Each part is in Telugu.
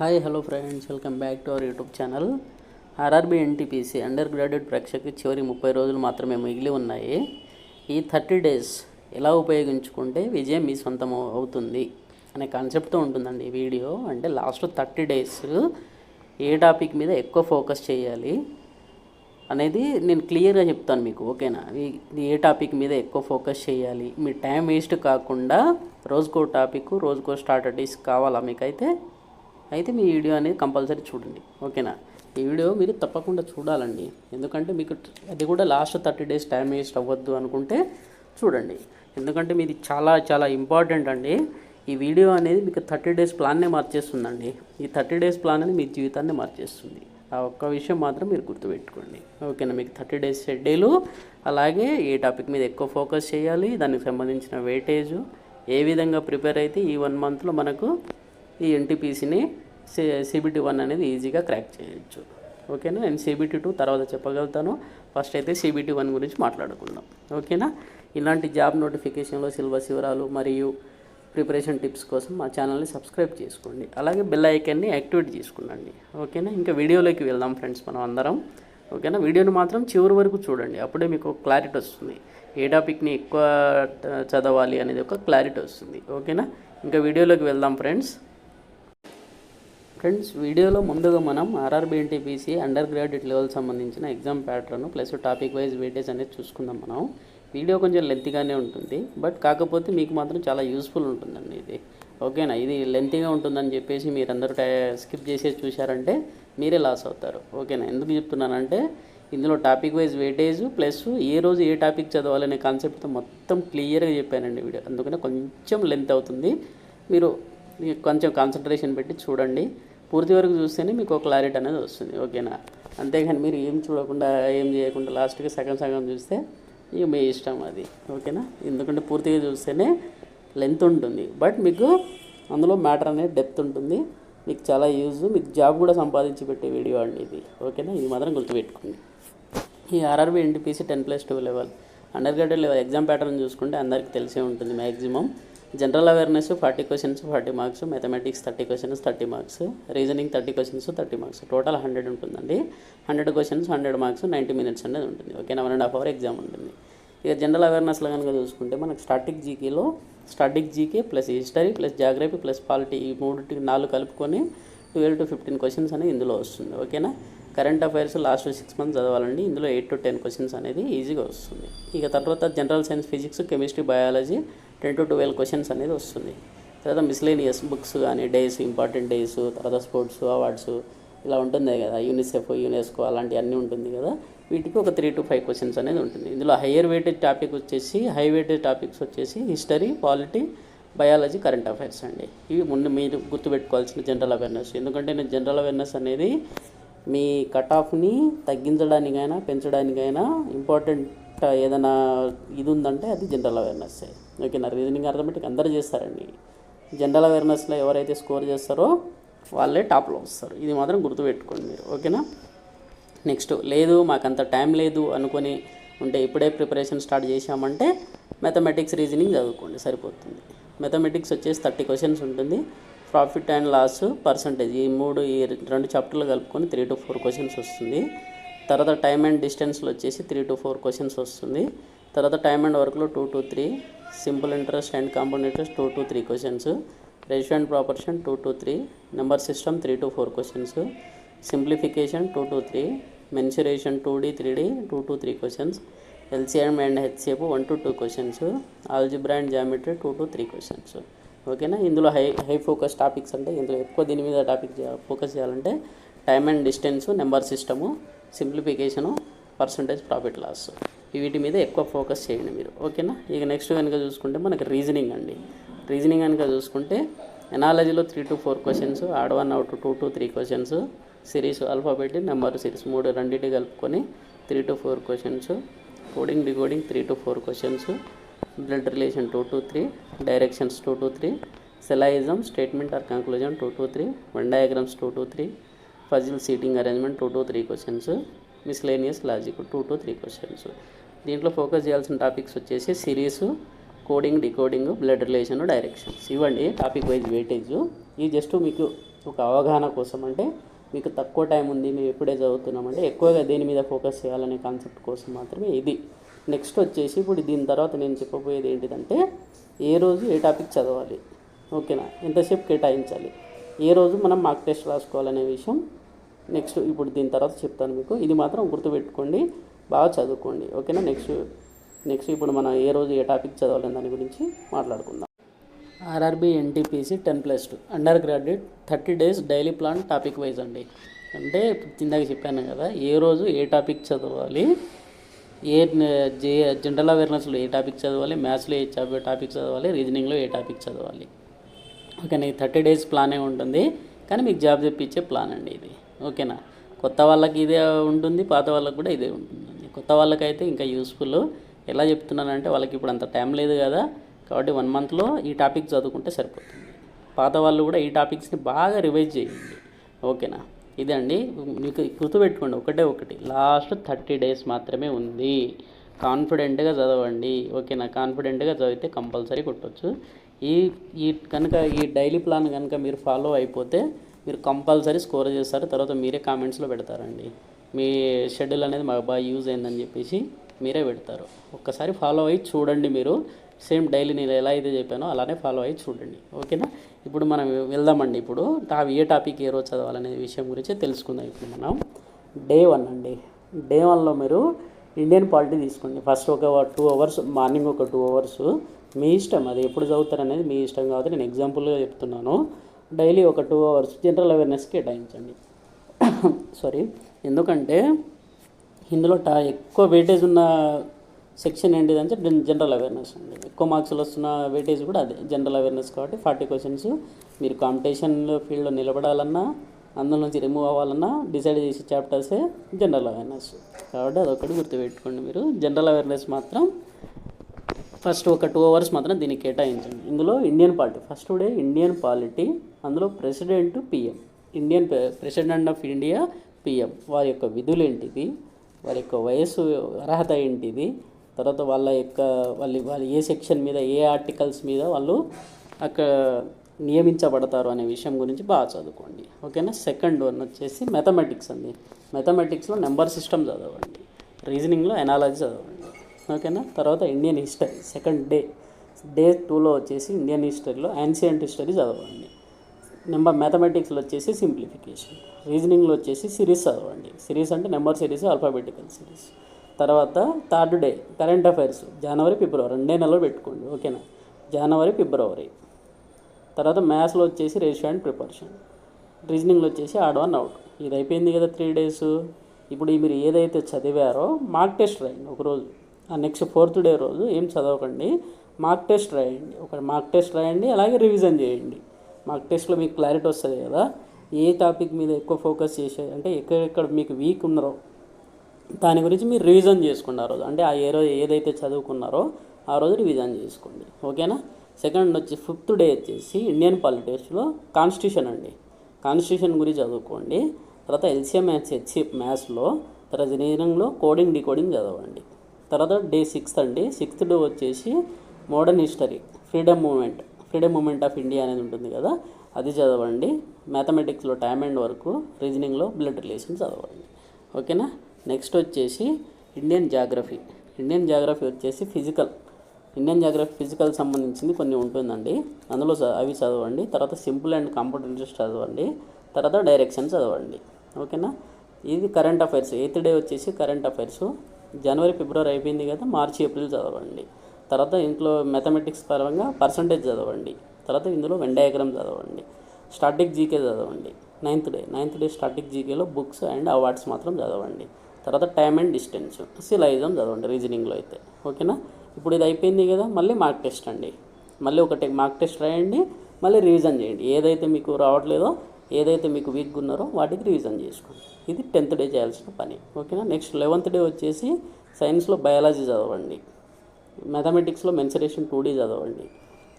Hi hello friends welcome back to our YouTube channel RRB NTPC undergraduate పరీక్షకి చివరి ముప్పై రోజులు మాత్రమే మిగిలి ఉన్నాయి. ఈ థర్టీ డేస్ ఎలా ఉపయోగించుకుంటే విజయం మీ సొంతం అవుతుంది అనే కాన్సెప్ట్తో ఉంటుందండి ఈ వీడియో అంటే లాస్ట్ థర్టీ డేస్ ఏ టాపిక్ మీద ఎక్కువ ఫోకస్ చేయాలి అనేది నేను క్లియర్గా చెప్తాను మీకు ఓకేనా? ఏ టాపిక్ మీద ఎక్కువ ఫోకస్ చేయాలి. మీ టైం వేస్ట్ కాకుండా రోజుకో టాపిక్ రోజుకో స్ట్రాటజీస్ కావాలా మీకైతే? అయితే మీ వీడియో అనేది కంపల్సరీ చూడండి. ఓకేనా? ఈ వీడియో మీరు తప్పకుండా చూడాలండి. ఎందుకంటే మీకు అది కూడా last thirty days time waste అవ్వద్దు అనుకుంటే చూడండి. ఎందుకంటే మీది చాలా చాలా ఇంపార్టెంట్ అండి. ఈ వీడియో అనేది మీకు థర్టీ డేస్ ప్లాన్నే మార్చేస్తుందండి. ఈ థర్టీ డేస్ ప్లాన్ అనేది మీ జీవితాన్ని మార్చేస్తుంది. ఆ ఒక్క విషయం మాత్రం మీరు గుర్తుపెట్టుకోండి. ఓకేనా? మీకు థర్టీ డేస్ షెడ్యూలు అలాగే ఏ టాపిక్ మీద ఎక్కువ ఫోకస్ చేయాలి. దానికి సంబంధించిన వెయిటేజ్ ఏ విధంగా ప్రిపేర్ అయితే ఈ వన్ మంత్లో మనకు ఈ ఎన్టీపీసీని సిబిటీ వన్ అనేది ఈజీగా క్రాక్ చేయొచ్చు. ఓకేనా? నేను సిబిటీ టూ తర్వాత చెప్పగలుగుతాను. ఫస్ట్ అయితే సిబిటీ వన్ గురించి మాట్లాడుకుందాం. ఓకేనా? ఇలాంటి జాబ్ నోటిఫికేషన్లో సిలబస్ వివరాలు మరియు ప్రిపరేషన్ టిప్స్ కోసం మా ఛానల్ని సబ్స్క్రైబ్ చేసుకోండి. అలాగే బెల్ ఐకాన్ని యాక్టివేట్ చేసుకునండి. ఓకేనా? ఇంకా వీడియోలోకి వెళ్దాం ఫ్రెండ్స్ మనం అందరం. ఓకేనా? వీడియోని మాత్రం చివరి వరకు చూడండి. అప్పుడే మీకు క్లారిటీ వస్తుంది. ఏ టాపిక్ని ఎక్కువ చదవాలి అనేది ఒక క్లారిటీ వస్తుంది. ఓకేనా? ఇంకా వీడియోలోకి వెళ్దాం ఫ్రెండ్స్. ఫ్రెండ్స్ వీడియోలో ముందుగా మనం ఆర్ఆర్బిఎన్టీపీసీ అండర్ గ్రాడ్యుయేట్ లెవెల్ సంబంధించిన exam pattern plus topic wise weightage అనేది చూసుకుందాం మనం. వీడియో కొంచెం లెంతీగానే ఉంటుంది బట్ కాకపోతే మీకు మాత్రం చాలా యూస్ఫుల్ ఉంటుందండి ఇది. ఓకేనా ఇది లెంతీగా ఉంటుందని చెప్పేసి మీరందరూ స్కిప్ చేసేసి చూశారంటే మీరే లాస్ అవుతారు. ఓకేనా ఎందుకు చెప్తున్నానంటే ఇందులో టాపిక్ వైజ్ వెయిటేజ్ ప్లస్ ఏ రోజు ఏ టాపిక్ చదవాలనే కాన్సెప్ట్తో మొత్తం క్లియర్గా చెప్పానండి వీడియో. అందుకనే కొంచెం లెంత్ అవుతుంది. మీరు మీకు కొంచెం కాన్సన్ట్రేషన్ పెట్టి చూడండి. పూర్తి వరకు చూస్తేనే మీకు ఒక క్లారిటీ అనేది వస్తుంది. ఓకేనా? అంతేగాని మీరు ఏం చూడకుండా ఏం చేయకుండా లాస్ట్కి సగం సగం చూస్తే ఇక మీ ఇష్టం అది. ఓకేనా? ఎందుకంటే పూర్తిగా చూస్తేనే లెంత్ ఉంటుంది. బట్ మీకు అందులో మ్యాటర్ అనేది డెప్త్ ఉంటుంది. మీకు చాలా యూజ్ మీకు జాబ్ కూడా సంపాదించి పెట్టే వీడియో అండి ఇది. ఓకేనా? ఇది మాత్రం గుర్తుపెట్టుకోండి. ఈ RRB NTPC ten plus two level undergraduate level exam pattern చూసుకుంటే అందరికీ తెలిసే ఉంటుంది maximum general awareness forty questions forty marks mathematics thirty questions thirty marks reasoning thirty questions thirty marks total hundred ఉంటుందండి. Hundred questions hundred marks ninety minutes అనేది ఉంటుంది. ఓకేనా one and half hour exam ఉంటుంది. ఇక జనరల్ అవేర్నెస్లో కనుక చూసుకుంటే మనకు static జీకేలో static GK plus history plus geography plus polity ఈ మూడు నాలుగు కలుపుకొని ట్వెల్వ్ టు ఫిఫ్టీన్ క్వశ్చన్స్ అనేది ఇందులో వస్తుంది. ఓకేనా current affairs last six months చదవాలండి. ఇందులో ఎయిట్ టు టెన్ క్వశ్చన్స్ అనేది ఈజీగా వస్తుంది. ఇక తర్వాత general science physics chemistry biology ten to twelve questions అనేది వస్తుంది. తర్వాత మిస్లేనియస్ బుక్స్ కానీ డేస్ ఇంపార్టెంట్ డేస్ తర్వాత స్పోర్ట్స్ అవార్డ్స్ ఇలా ఉంటుంది కదా. యూనిసెఫ్ యునెస్కో అలాంటివి అన్నీ ఉంటుంది కదా. వీటికి ఒక త్రీ టు ఫైవ్ క్వశ్చన్స్ అనేది ఉంటుంది. ఇందులో హయ్యర్ వెయిటెడ్ టాపిక్ వచ్చేసి హై వెయిటెడ్ టాపిక్స్ వచ్చేసి history polity biology current affairs అండి. ఇవి ముందు మీరు గుర్తుపెట్టుకోవాల్సిన జనరల్ అవేర్నెస్ ఎందుకంటే నేను జనరల్ అవేర్నెస్ అనేది మీ కట్ ఆఫ్ని తగ్గించడానికైనా పెంచడానికైనా ఇంపార్టెంట్ ఏదైనా ఇది ఉందంటే అది జనరల్ అవేర్నెస్ ఓకేనా? రీజనింగ్ అర్థమెటిక్ అందరూ చేస్తారండి. జనరల్ అవేర్నెస్లో ఎవరైతే స్కోర్ చేస్తారో వాళ్ళే టాప్లో వస్తారు. ఇది మాత్రం గుర్తుపెట్టుకోండి మీరు. ఓకేనా? నెక్స్ట్ లేదు మాకు అంత టైం లేదు అనుకొని ఉంటే ఇప్పుడే ప్రిపరేషన్ స్టార్ట్ చేశామంటే మ్యాథమెటిక్స్ రీజనింగ్ చదువుకోండి సరిపోతుంది. మ్యాథమెటిక్స్ వచ్చేసి థర్టీ క్వశ్చన్స్ ఉంటుంది. ప్రాఫిట్ అండ్ లాస్ పర్సంటేజ్ ఈ మూడు ఈ రెండు చాప్టర్లు కలుపుకొని త్రీ టు ఫోర్ క్వశ్చన్స్ వస్తుంది. తర్వాత టైమ్ అండ్ డిస్టెన్స్లో వచ్చేసి త్రీ టు ఫోర్ క్వశ్చన్స్ వస్తుంది. తర్వాత టైమ్ అండ్ వర్క్లో two to three simple interest and compound interest two to three questions ratio and proportion two to three number system three to four questions simplification two to three mensuration two D three D two to three questions LCM and HCF one to two questions algebra and geometry two to three questions ఓకేనా ఇందులో హై హై ఫోకస్ టాపిక్స్ అంటే ఇందులో ఎక్కువ దీని మీద టాపిక్ ఫోకస్ చేయాలంటే time and distance number system simplification percentage profit loss. వీటి మీద ఎక్కువ ఫోకస్ చేయండి మీరు. ఓకేనా? ఇక నెక్స్ట్ కనుక చూసుకుంటే మనకి రీజనింగ్ అండి. రీజనింగ్ కనుక చూసుకుంటే ఎనాలజీలో three to four questions odd one out two to three questions series alphabet number series మూడు రెండింటి కలుపుకొని three to four questions coding decoding three to four questions blood relation two to three directions two to three syllogism statement or conclusion two to three Venn diagrams two to three puzzle seating arrangement two to three questions miscellaneous logic two to three questions దీంట్లో ఫోకస్ చేయాల్సిన టాపిక్స్ వచ్చేసి series coding decoding blood relation directions ఇవ్వండి టాపిక్ వైజ్ వెయిటేజ్ ఇది జస్ట్ మీకు ఒక అవగాహన కోసం అంటే మీకు తక్కువ టైం ఉంది మేము ఎప్పుడే చదువుతున్నామంటే ఎక్కువగా దేని మీద ఫోకస్ చేయాలనే కాన్సెప్ట్ కోసం మాత్రమే ఇది. నెక్స్ట్ వచ్చేసి ఇప్పుడు దీని తర్వాత నేను చెప్పబోయేది ఏంటిదంటే ఏ రోజు ఏ టాపిక్ చదవాలి? ఓకేనా? ఎంతసేపు కేటాయించాలి? ఏ రోజు మనం మార్క్ టెస్ట్ రాసుకోవాలనే విషయం నెక్స్ట్ ఇప్పుడు దీని తర్వాత చెప్తాను మీకు. ఇది మాత్రం గుర్తుపెట్టుకోండి. బాగా చదువుకోండి. ఓకేనా? నెక్స్ట్ నెక్స్ట్ ఇప్పుడు మనం ఏ రోజు ఏ టాపిక్ చదవాలని దాని గురించి మాట్లాడుకుందాం. RRB NTPC ten plus two undergraduate thirty days daily plan topic wise అండి. అంటే ఇందాక చెప్పాను కదా ఏ రోజు ఏ టాపిక్ చదవాలి ఏ జే జనరల్ అవేర్నెస్లో ఏ టాపిక్ చదవాలి మ్యాథ్స్లో ఏ టాపిక్ చదవాలి రీజనింగ్లో ఏ టాపిక్ చదవాలి. ఓకే నీకు థర్టీ డేస్ ప్లానే ఉంటుంది. కానీ మీకు జాబ్ తెప్పించే ప్లాన్ అండి ఇది. ఓకేనా? కొత్త వాళ్ళకి ఇదే ఉంటుంది పాత వాళ్ళకి కూడా ఇదే ఉంటుంది కొత్త వాళ్ళకైతే ఇంకా యూస్ఫుల్ ఎలా చెప్తున్నానంటే వాళ్ళకి ఇప్పుడు అంత టైం లేదు కదా కాబట్టి వన్ మంత్లో ఈ టాపిక్ చదువుకుంటే సరిపోతుంది. పాత వాళ్ళు కూడా ఈ టాపిక్స్ని బాగా రివైజ్ చేయండి. ఓకేనా? ఇదండి మీకు గుర్తుపెట్టుకోండి ఒకటే ఒకటి. లాస్ట్ థర్టీ డేస్ మాత్రమే ఉంది. కాన్ఫిడెంట్గా చదవండి. ఓకేనా? కాన్ఫిడెంట్గా చదివితే కంపల్సరీ కొట్టవచ్చు ఈ ఈ కనుక ఈ డైలీ ప్లాన్ కనుక మీరు ఫాలో అయిపోతే మీరు కంపల్సరీ స్కోర్ చేస్తారు తర్వాత మీరే కామెంట్స్లో పెడతారండి. మీ షెడ్యూల్ అనేది మాకు బాగా యూజ్ అయిందని చెప్పేసి మీరే పెడతారు. ఒక్కసారి ఫాలో అయ్యి చూడండి మీరు. సేమ్ డైలీ నేను ఎలా అయితే చెప్పానో అలానే ఫాలో అయ్యి చూడండి. ఓకేనా? ఇప్పుడు మనం వెళ్దామండి ఇప్పుడు. టా ఏ టాపిక్ ఏ రోజు చదవాలనే విషయం గురించి తెలుసుకుందాం ఇప్పుడు మనం. డే వన్ అండి. డే వన్లో మీరు ఇండియన్ పాలిటీ తీసుకోండి. ఫస్ట్ ఒక టూ అవర్స్ మార్నింగ్ ఒక టూ అవర్స్ మీ ఇష్టం అది ఎప్పుడు చదువుతారు అనేది మీ ఇష్టం కాబట్టి నేను ఎగ్జాంపుల్గా చెప్తున్నాను. డైలీ ఒక టూ అవర్స్ జనరల్ అవేర్నెస్ కేటాయించండి. సారీ ఎందుకంటే ఇందులో టా ఎక్కువ వెయిటేజ్ ఉన్న సెక్షన్ ఏంటిదంటే జనరల్ అవేర్నెస్ అండి. ఎక్కువ మార్క్స్లు వస్తున్న వెయిటేజ్ కూడా అదే జనరల్ అవేర్నెస్ కాబట్టి ఫార్టీ క్వశ్చన్స్ మీరు కాంపిటీషన్ ఫీల్డ్లో నిలబడాలన్నా అందులో నుంచి రిమూవ్ అవ్వాలన్నా డిసైడ్ చేసే చాప్టర్సే జనరల్ అవేర్నెస్. కాబట్టి అదొకటి గుర్తుపెట్టుకోండి మీరు. జనరల్ అవేర్నెస్ మాత్రం ఫస్ట్ ఒక టూ అవర్స్ మాత్రం దీనికి కేటాయించండి. ఇందులో Indian polity first day Indian polity అందులో president PM Indian president of India PM వారి యొక్క విధులు ఏంటిది? వారి యొక్క వయస్సు అర్హత ఏంటిది? తర్వాత వాళ్ళ యొక్క వాళ్ళ వాళ్ళ ఏ సెక్షన్ మీద ఏ ఆర్టికల్స్ మీద వాళ్ళు అక్కడ నియమించబడతారు అనే విషయం గురించి బాగా చదువుకోండి. ఓకేనా? సెకండ్ వన్ వచ్చేసి మెథమెటిక్స్ అండి. మెథమెటిక్స్లో నెంబర్ సిస్టమ్ చదవండి. రీజనింగ్లో ఎనాలజీ చదవండి. ఓకేనా తర్వాత Indian history second day day టూలో వచ్చేసి ఇండియన్ హిస్టరీలో యాన్షియంట్ హిస్టరీ చదవండి. నెంబర్ మ్యాథమెటిక్స్లో వచ్చేసి సింప్లిఫికేషన్ రీజనింగ్లో వచ్చేసి సిరీస్ చదవండి. సిరీస్ అంటే నెంబర్ సిరీస్ ఆల్ఫాబెటికల్ సిరీస్. తర్వాత థర్డ్ డే కరెంట్ అఫైర్స్ జనవరి ఫిబ్రవరి రెండే నెలలు పెట్టుకోండి ఓకేనా? జనవరి ఫిబ్రవరి. తర్వాత మ్యాథ్స్లో వచ్చేసి రేషియో అండ్ ప్రిపరేషన్ రీజనింగ్లో వచ్చేసి ఆడ్ వన్ అవుట్. ఇది అయిపోయింది కదా త్రీ డేస్. ఇప్పుడు మీరు ఏదైతే చదివారో మార్క్ టెస్ట్ రాయండి ఒకరోజు. నెక్స్ట్ ఫోర్త్ డే రోజు ఏం చదవకండి మార్క్ టెస్ట్ రాయండి. ఒక మార్క్ టెస్ట్ రాయండి అలాగే రివిజన్ చేయండి. మార్క్ టెస్ట్లో మీకు క్లారిటీ వస్తుంది కదా. ఏ టాపిక్ మీద ఎక్కువ ఫోకస్ చేసే అంటే ఎక్కడెక్కడ మీకు వీక్ ఉన్నారో దాని గురించి మీరు రివిజన్ చేసుకోండి ఆ రోజు అంటే ఆ ఏ రోజు ఏదైతే చదువుకున్నారో ఆ రోజు రివిజన్ చేసుకోండి. ఓకేనా? సెకండ్ వచ్చి ఫిఫ్త్ డే వచ్చేసి ఇండియన్ పాలిటిక్స్లో కాన్స్టిట్యూషన్ అండి. కాన్స్టిట్యూషన్ గురించి చదువుకోండి. తర్వాత ఎల్సీఎం మ్యాథ్స్ హెచ్సిఎఫ్ మ్యాథ్స్లో తర్వాత ఇంజనీరింగ్లో కోడింగ్ డీకోడింగ్ చదవండి. తర్వాత డే సిక్స్త్ అండి. సిక్స్త్ డే వచ్చేసి modern history freedom movement freedom movement of India అనేది ఉంటుంది కదా అది చదవండి. మ్యాథమెటిక్స్లో టైమ్ అండ్ వరకు రీజనింగ్లో బ్లడ్ రిలేషన్ చదవండి. ఓకేనా? నెక్స్ట్ వచ్చేసి ఇండియన్ జాగ్రఫీ. ఇండియన్ జాగ్రఫీ వచ్చేసి ఫిజికల్. ఇండియన్ జాగ్రఫీ ఫిజికల్ సంబంధించింది కొన్ని ఉంటుందండి. అందులో అవి చదవండి. తర్వాత సింపుల్ అండ్ కంప్యూటర్ ఇంట్రెస్ట్ చదవండి. తర్వాత డైరెక్షన్ చదవండి. ఓకేనా? ఇది కరెంట్ అఫైర్స్. ఎయిత్ డే వచ్చేసి కరెంట్ అఫైర్స్. జనవరి ఫిబ్రవరి అయిపోయింది కదా మార్చి ఏప్రిల్ చదవండి. తర్వాత ఇంట్లో మ్యాథమెటిక్స్ పరంగా పర్సంటేజ్ చదవండి. తర్వాత ఇందులో వెన్ డయాగ్రామ్ చదవండి. స్టాటిక్ జీకే చదవండి. Ninth day ninth day static జీకేలో books and awards మాత్రం చదవండి. తర్వాత టైమ్ అండ్ డిస్టెన్స్. సిలైజం చదవండి రీజనింగ్లో అయితే. ఓకేనా? ఇప్పుడు ఇది అయిపోయింది కదా మళ్ళీ మార్క్ టెస్ట్ అండి. మళ్ళీ ఒకటి మార్క్ టెస్ట్ రాయండి మళ్ళీ రివిజన్ చేయండి. ఏదైతే మీకు రావట్లేదో ఏదైతే మీకు వీక్గా ఉన్నారో వాటికి రివిజన్ చేసుకోండి. ఇది టెన్త్ డే చేయాల్సిన పని. ఓకేనా? నెక్స్ట్ లెవెంత్ డే వచ్చేసి సైన్స్లో బయాలజీ చదవండి. మ్యాథమెటిక్స్లో మెన్సరేషన్ టూ డీ చదవండి.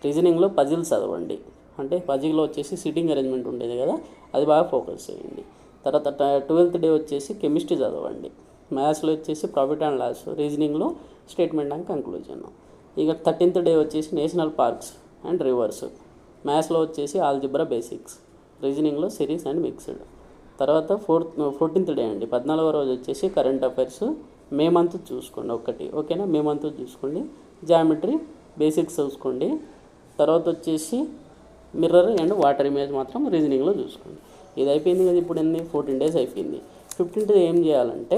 రీజనింగ్లో పజిల్స్ చదవండి. అంటే పజిల్లో వచ్చేసి సిట్టింగ్ అరేంజ్మెంట్ ఉండేది కదా అది బాగా ఫోకస్ చేయండి. తర్వాత ట్వెల్త్ డే వచ్చేసి కెమిస్ట్రీ చదవండి. మ్యాథ్స్లో వచ్చేసి ప్రాఫిట్ అండ్ లాస్ రీజనింగ్లో స్టేట్మెంట్ అండ్ కంక్లూజన్. ఇక థర్టీన్త్ డే వచ్చేసి నేషనల్ పార్క్స్ అండ్ రివర్స్. మ్యాథ్స్లో వచ్చేసి ఆల్జిబ్రా బేసిక్స్ రీజనింగ్లో సిరీస్ అండ్ మిక్స్డ్. తర్వాత ఫోర్త్ ఫోర్టీన్త్ డే అండి. పద్నాలుగో రోజు వచ్చేసి కరెంట్ అఫైర్స్ మే మంత్ చూసుకోండి ఒకటి ఓకేనా? మే మంత్ చూసుకోండి. జామెట్రీ బేసిక్స్ చూసుకోండి. తర్వాత వచ్చేసి మిర్రర్ అండ్ వాటర్ ఇమేజ్ మాత్రం రీజనింగ్లో చూసుకోండి. ఇది అయిపోయింది కదా ఇప్పుడు ఎన్ని? ఫోర్టీన్ డేస్ అయిపోయింది. ఫిఫ్టీన్త్ ఏం చేయాలంటే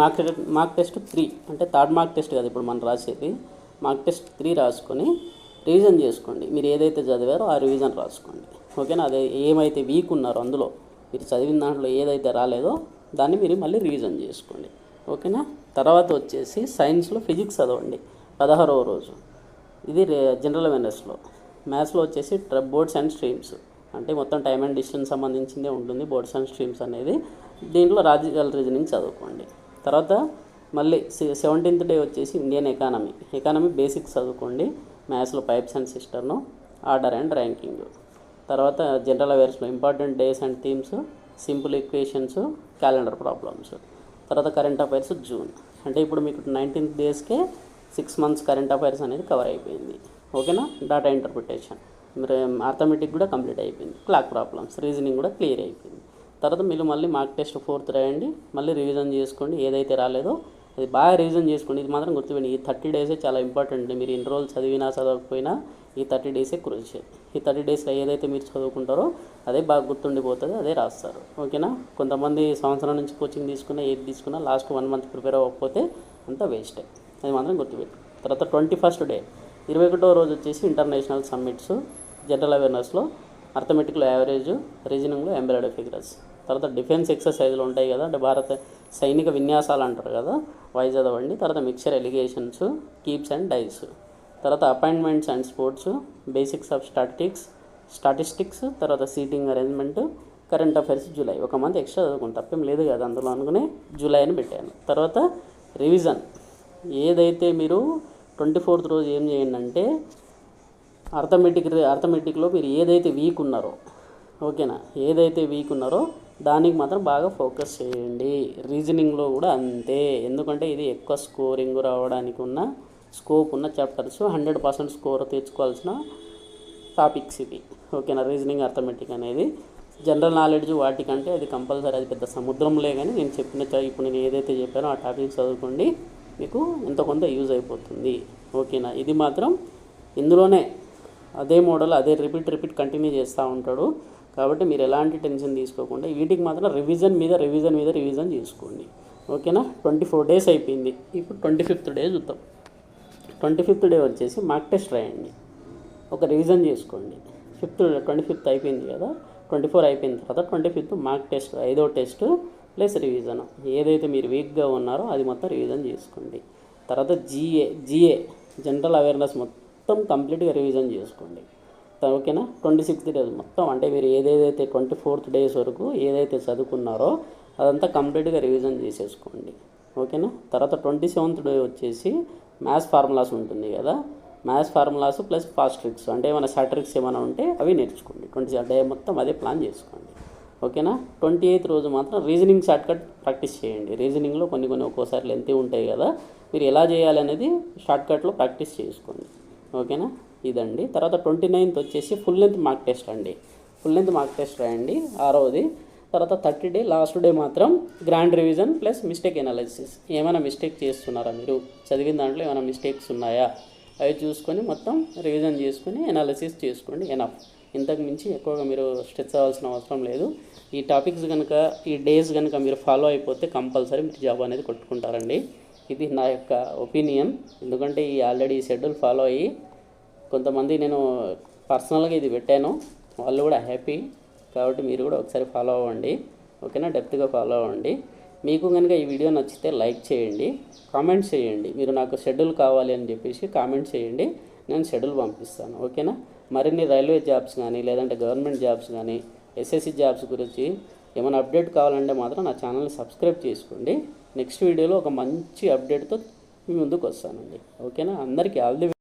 మార్క్ మార్క్ టెస్ట్ త్రీ అంటే థర్డ్ మార్క్ టెస్ట్ కదా ఇప్పుడు మనం రాసేది. మార్క్ టెస్ట్ త్రీ రాసుకొని రివిజన్ చేసుకోండి. మీరు ఏదైతే చదివారో ఆ రివిజన్ రాసుకోండి. ఓకేనా? అదే ఏమైతే వీక్ ఉన్నారో అందులో. మీరు చదివిన దాంట్లో ఏదైతే రాలేదో దాన్ని మీరు మళ్ళీ రివిజన్ చేసుకోండి. ఓకేనా? తర్వాత వచ్చేసి సైన్స్లో ఫిజిక్స్ చదవండి. పదహారవ రోజు. ఇది జనరల్ అవేర్నెస్లో. మ్యాథ్స్లో వచ్చేసి బోర్డ్స్ అండ్ స్ట్రీమ్స్. అంటే మొత్తం టైం అండ్ డిస్టెన్స్ సంబంధించిందే ఉంటుంది బోర్డ్స్ అండ్ స్ట్రీమ్స్ అనేది. దీంట్లో రాజకీయాల రీజనింగ్ చదువుకోండి. తర్వాత మళ్ళీ సెవెంటీన్త్ డే వచ్చేసి ఇండియన్ ఎకానమీ. ఎకానమీ బేసిక్స్ చదువుకోండి. మ్యాథ్స్లో pipes and సిస్టర్ను. Order and ranking. తర్వాత general అవేర్స్లో important days and themes simple equations calendar problems తర్వాత కరెంట్ అఫైర్స్ జూన్ అంటే ఇప్పుడు మీకు నైన్టీన్త్ డేస్కే సిక్స్ మంత్స్ కరెంట్ అఫైర్స్ అనేది కవర్ అయిపోయింది. ఓకేనా డాటా ఇంటర్ప్రిటేషన్ మీరు um, ఆర్థమెటిక్ కూడా కంప్లీట్ అయిపోయింది. క్లాక్ ప్రాబ్లమ్స్ రీజనింగ్ కూడా క్లియర్ అయిపోయింది. తర్వాత మీరు మళ్ళీ మార్క్ టెస్ట్ ఫోర్త్ రాయండి. మళ్ళీ రివిజన్ చేసుకోండి. ఏదైతే రాలేదో అది బాగా రివిజన్ చేసుకోండి. ఇది మాత్రం గుర్తుపెట్టి ఈ థర్టీ డేసే చాలా ఇంపార్టెంట్ మీరు ఎన్ని రోజులు చదివినా చదవకపోయినా ఈ థర్టీ డేసే క్రూషియల్ ఈ థర్టీ డేస్లో ఏదైతే మీరు చదువుకుంటారో అదే బాగా గుర్తుండిపోతుంది అదే రాస్తారు. ఓకేనా? కొంతమంది సంవత్సరం నుంచి కోచింగ్ తీసుకున్నా ఏది తీసుకున్నా లాస్ట్ వన్ మంత్ ప్రిపేర్ అవ్వకపోతే అంతా వేస్టే. అది మాత్రం గుర్తుపెట్టు తర్వాత ట్వంటీ ఫస్ట్ డే ఇరవై ఒకటో రోజు వచ్చేసి ఇంటర్నేషనల్ సమ్మిట్స్ జనరల్ అవేర్నెస్లో అర్థమెటిక్లో యావరేజ్ రీజనింగ్లో ఎంబ్రాయిడరీ ఫిగర్స్. తర్వాత డిఫెన్స్ ఎక్సర్సైజ్లు ఉంటాయి కదా అంటే భారత సైనిక విన్యాసాలు అంటారు కదా వైజ్ చదవండి. తర్వాత mixture allegations keeps and dice. తర్వాత appointments and sports basics of statics statistics తర్వాత seating arrangement current affairs July. ఒక మంత్ ఎక్స్ట్రా చదువుకుంటాం తప్పేం లేదు కదా అందులో అనుకుని జూలై అని పెట్టాను. తర్వాత రివిజన్. ఏదైతే మీరు ట్వంటీ ఫోర్త్ రోజు ఏం చేయండి అంటే అర్థమెటిక్ అర్థమెటిక్లో మీరు ఏదైతే వీక్ ఉన్నారో ఓకేనా? ఏదైతే వీక్ ఉన్నారో దానికి మాత్రం బాగా ఫోకస్ చేయండి. రీజనింగ్లో కూడా అంతే. ఎందుకంటే ఇది ఎక్కువ స్కోరింగ్ రావడానికి ఉన్న స్కోప్ ఉన్న చాప్టర్స్ హండ్రెడ్ పర్సెంట్ స్కోర్ తెచ్చుకోవాల్సిన టాపిక్స్ ఇవి. ఓకేనా? రీజనింగ్ అర్థమెటిక్ అనేది. జనరల్ నాలెడ్జ్ వాటికంటే అది కంపల్సరీ అది పెద్ద సముద్రంలే కానీ నేను చెప్పిన ఇప్పుడు నేను ఏదైతే చెప్పానో ఆ టాపిక్స్ చదువుకోండి మీకు ఎంతో కొంత యూజ్ అయిపోతుంది. ఓకేనా? ఇది మాత్రం ఇందులోనే అదే మోడల్ అదే రిపీట్ రిపీట్ కంటిన్యూ చేస్తూ ఉంటాడు. కాబట్టి మీరు ఎలాంటి టెన్షన్ తీసుకోకుండా వీటికి మాత్రం రివిజన్ మీద రివిజన్ మీద రివిజన్ చేసుకోండి ఓకేనా? ట్వంటీ ఫోర్ డేస్ అయిపోయింది. ఇప్పుడు ట్వంటీ ఫిఫ్త్ డే చూద్దాం. ట్వంటీ ఫిఫ్త్ డే వచ్చేసి మార్క్ టెస్ట్ రాయండి. ఒక రివిజన్ చేసుకోండి. ఫిఫ్త్ ట్వంటీ ఫిఫ్త్ అయిపోయింది కదా ట్వంటీ ఫోర్ అయిపోయిన తర్వాత ట్వంటీ ఫిఫ్త్ మార్క్ టెస్ట్ ఐదో టెస్ట్ ప్లస్ రివిజన్. ఏదైతే మీరు వీక్గా ఉన్నారో అది మొత్తం రివిజన్ చేసుకోండి. తర్వాత జిఏ జిఏ జనరల్ అవేర్నెస్ మొత్తం కంప్లీట్గా రివిజన్ చేసుకోండి. ఓకేనా? ట్వంటీ సిక్స్త్ డేస్ మొత్తం అంటే మీరు ఏదేదైతే ట్వంటీ ఫోర్త్ డేస్ వరకు ఏదైతే చదువుకున్నారో అదంతా కంప్లీట్గా రివిజన్ చేసేసుకోండి. ఓకేనా? తర్వాత ట్వంటీ సెవెంత్ డే వచ్చేసి మ్యాథ్స్ ఫార్ములాస్ ఉంటుంది కదా. Maths formulas plus fast tricks అంటే ఏమైనా షార్ట్ ట్రిక్స్ ఏమైనా ఉంటే అవి నేర్చుకోండి. ట్వంటీ డే మొత్తం అదే ప్లాన్ చేసుకోండి. ఓకేనా ట్వంటీ ఎయిత్ రోజు మాత్రం రీజనింగ్ షార్ట్కట్ ప్రాక్టీస్ చేయండి. రీజనింగ్లో కొన్ని కొన్ని ఒక్కోసారి లెంత్ ఉంటాయి కదా. మీరు ఎలా చేయాలి అనేది షార్ట్కట్లో ప్రాక్టీస్ చేసుకోండి. ఓకేనా ఇదండి. తర్వాత ట్వంటీ నైన్త్ వచ్చేసి ఫుల్ లెంత్ మార్క్ టెస్ట్ అండి. ఫుల్ లెంత్ మార్క్ టెస్ట్ రాయండి. ఆరవది తర్వాత థర్టీ డే లాస్ట్ డే మాత్రం grand revision plus mistake analysis. ఏమైనా మిస్టేక్ చేస్తున్నారా మీరు? చదివిన దాంట్లో ఏమైనా మిస్టేక్స్ ఉన్నాయా? అవి చూసుకొని మొత్తం రివిజన్ చేసుకొని ఎనాలిసిస్ చేసుకోండి. ఎనఫ్. ఇంతకు మించి ఎక్కువగా మీరు స్ట్రెచ్ అవ్వాల్సిన అవసరం లేదు. ఈ టాపిక్స్ కనుక ఈ డేస్ కనుక మీరు ఫాలో అయిపోతే కంపల్సరీ మీరు జాబ్ అనేది కొట్టుకుంటారండి. ఇది నా యొక్క ఒపీనియన్. ఎందుకంటే ఈ ఆల్రెడీ ఈ షెడ్యూల్ ఫాలో అయ్యి కొంతమంది నేను పర్సనల్గా ఇది పెట్టాను. వాళ్ళు కూడా హ్యాపీ. కాబట్టి మీరు కూడా ఒకసారి ఫాలో అవ్వండి. ఓకేనా? డెప్త్గా ఫాలో అవ్వండి. మీకు కనుక ఈ వీడియో నచ్చితే లైక్ చేయండి. కామెంట్స్ చేయండి. మీరు నాకు షెడ్యూల్ కావాలి అని చెప్పేసి కామెంట్స్ చేయండి. నేను షెడ్యూల్ పంపిస్తాను. ఓకేనా? మరిన్ని రైల్వే జాబ్స్ కానీ లేదంటే గవర్నమెంట్ జాబ్స్ కానీ ఎస్ఎస్సి జాబ్స్ గురించి ఏమైనా అప్డేట్ కావాలంటే మాత్రం నా ఛానల్ని సబ్స్క్రైబ్ చేసుకోండి. నెక్స్ట్ వీడియోలో ఒక మంచి అప్డేట్తో మీ ముందుకు వస్తానండి. ఓకేనా? అందరికీ ఆల్ ది